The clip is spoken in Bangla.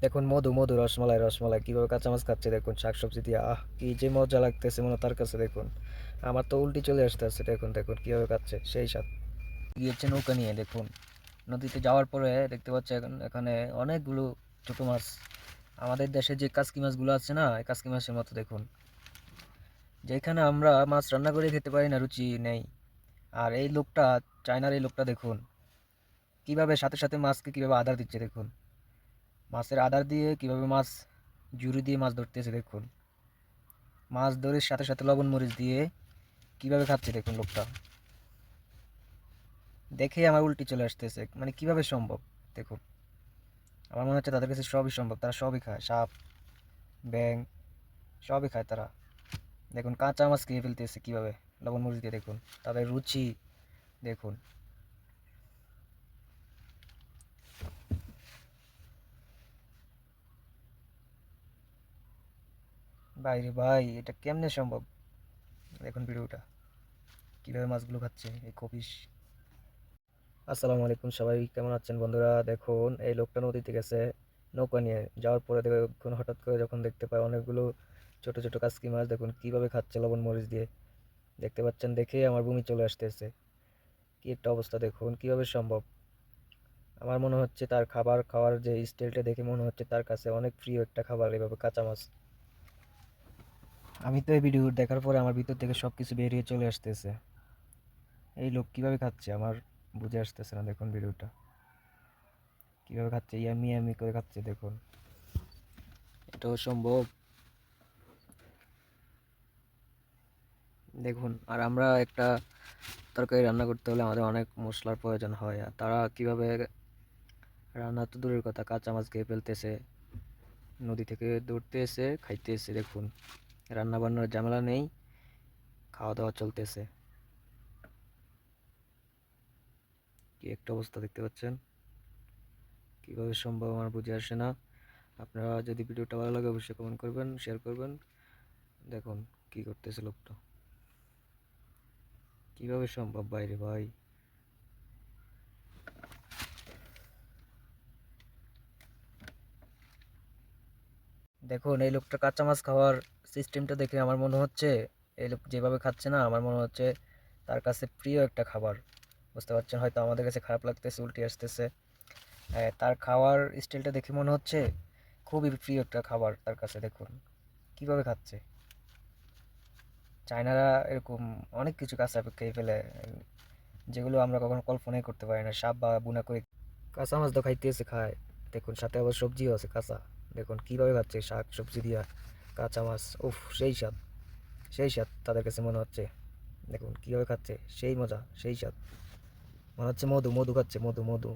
দেখুন, মধু মধু, রসমালাই রসমালাই, কীভাবে কাঁচা মাছ খাচ্ছে দেখুন, শাকসবজি দিয়ে, আহ, কি যে মজা লাগতেছে মনে তার কাছে দেখুন। আমার তো উল্টি চলে আসতে আসতেছে, দেখুন দেখুন, কীভাবে খাচ্ছে সেই স্বাদ। গিয়েছে নৌকা নিয়ে, দেখুন। নদীতে যাওয়ার পরে দেখতে পাচ্ছি এখন, এখানে অনেকগুলো ছোটো মাছ। আমাদের দেশে যে কাসকি মাছগুলো আছে না, এই কাসকি মাছের মতো, দেখুন। যেখানে আমরা মাছ রান্না করে খেতে পারি না, রুচি নেই। আর এই লোকটা, চায়নার এই লোকটা, দেখুন। কীভাবে সাথে সাথে মাছকে কীভাবে আদার দিচ্ছে, দেখুন। মাছের আদার দিয়ে কীভাবে মাছ জুড়ি দিয়ে মাছ ধরতেছে দেখুন। মাছ ধরে সাথে সাথে লবণ মরিচ দিয়ে কীভাবে খাচ্ছে দেখুন লোকটা। দেখে আমার উল্টি চলে আসতেছে। মানে কীভাবে সম্ভব? দেখুন। আমার মনে হচ্ছে তাদের কাছে সবই সম্ভব। তারা সবই খায়। সাপ ব্যাং সবই খায় তারা। দেখুন, কাঁচা মাছ খেয়ে ফেলতেছে কীভাবে? লবণ মরিচ দিয়ে দেখুন। তাদের রুচি দেখুন। ভাই রে ভাই, এটা কেমনে সম্ভব? দেখুন ভিডিওটা। কীভাবে মাছগুলো খাচ্ছে এই কপিস। আসসালামু আলাইকুম সবাই, কেমন আছেন বন্ধুরা? দেখুন, এই লোকটা নদীতে গেছে, নৌকা নিয়ে। যাওয়ার পরে দেখুন, হঠাৎ করে যখন দেখতে পায় অনেকগুলো ছোট ছোট কাসকি মাছ, দেখুন কীভাবে খাচ্ছে লবণ মরিচ দিয়ে। দেখতে পাচ্ছেন, দেখেই আমার বমি চলে আসতেছে। কি একটা অবস্থা, দেখুন, কীভাবে সম্ভব? আমার মনে হচ্ছে তার খাবার খাওয়ার যে স্টাইলটা দেখে মনে হচ্ছে তার কাছে অনেক প্রিয় একটা খাবার, এভাবে কাঁচা মাছ। আমি তো এই ভিডিও দেখার পরে আমার ভিতর থেকে সব কিছু বেরিয়ে চলে আসতেছে। এই লোক কীভাবে খাচ্ছে আমার বুঝে আসতেছে না দেখুন ভিডিওটা কীভাবে খাচ্ছে, ইয়ামি ইয়ামি করে খাচ্ছে দেখুন। এটাও সম্ভব? দেখুন, আর আমরা একটা তরকারি রান্না করতে হলে আমাদের অনেক মশলার প্রয়োজন হয়, আর তারা কীভাবে রান্না তো দূরের কথা কাঁচা মাছ খেয়ে ফেলতেছে, নদী থেকে ধরতে এসে খাইতে এসে দেখুন। রান্না বান্নার ঝামেলা নেই খাওয়া দাওয়া চলতেছে। কি একটা অবস্থা দেখতে পাচ্ছেন? কীভাবে সম্ভব আমার বুঝে আসে না। আপনারা যদি ভিডিওটা ভালো লাগে অবশ্যই কমেন্ট করবেন শেয়ার করবেন। দেখুন কি করতেছে লোকটা। কীভাবে সম্ভব বাইরে ভাই? দেখুন, এই লোকটা কাঁচা মাছ খাওয়ার সিস্টেমটা দেখে আমার মনে হচ্ছে, এই লোক যেভাবে খাচ্ছে না, আমার মনে হচ্ছে তার কাছে প্রিয় একটা খাবার। বুঝতে পারছেন? হয়তো আমাদের কাছে খারাপ লাগতেছে, উল্টি আসতেছে। তার খাওয়ার স্টাইলটা দেখে মনে হচ্ছে খুবই প্রিয় একটা খাবার তার কাছে, দেখুন। কীভাবে খাচ্ছে? চায়নারা এরকম অনেক কিছু কাঁচা খেয়ে ফেলে, যেগুলো আমরা কখনো কল্পনাই করতে পারি না। সাপ বা বুনা করে কাঁচা মাছ তো খাইতেছে খায়। দেখুন, সাথে আবার সবজিও আছে কাঁচা। দেখুন কীভাবে খাচ্ছে শাক, সবজি দিয়া, কাঁচা মাছ, উফ, সেই স্বাদ সেই স্বাদ তাদের কাছে মনে হচ্ছে। দেখুন কীভাবে খাচ্ছে? সেই মজা, সেই স্বাদ। মনে হচ্ছে মধু মধু খাচ্ছে, মধু মধু।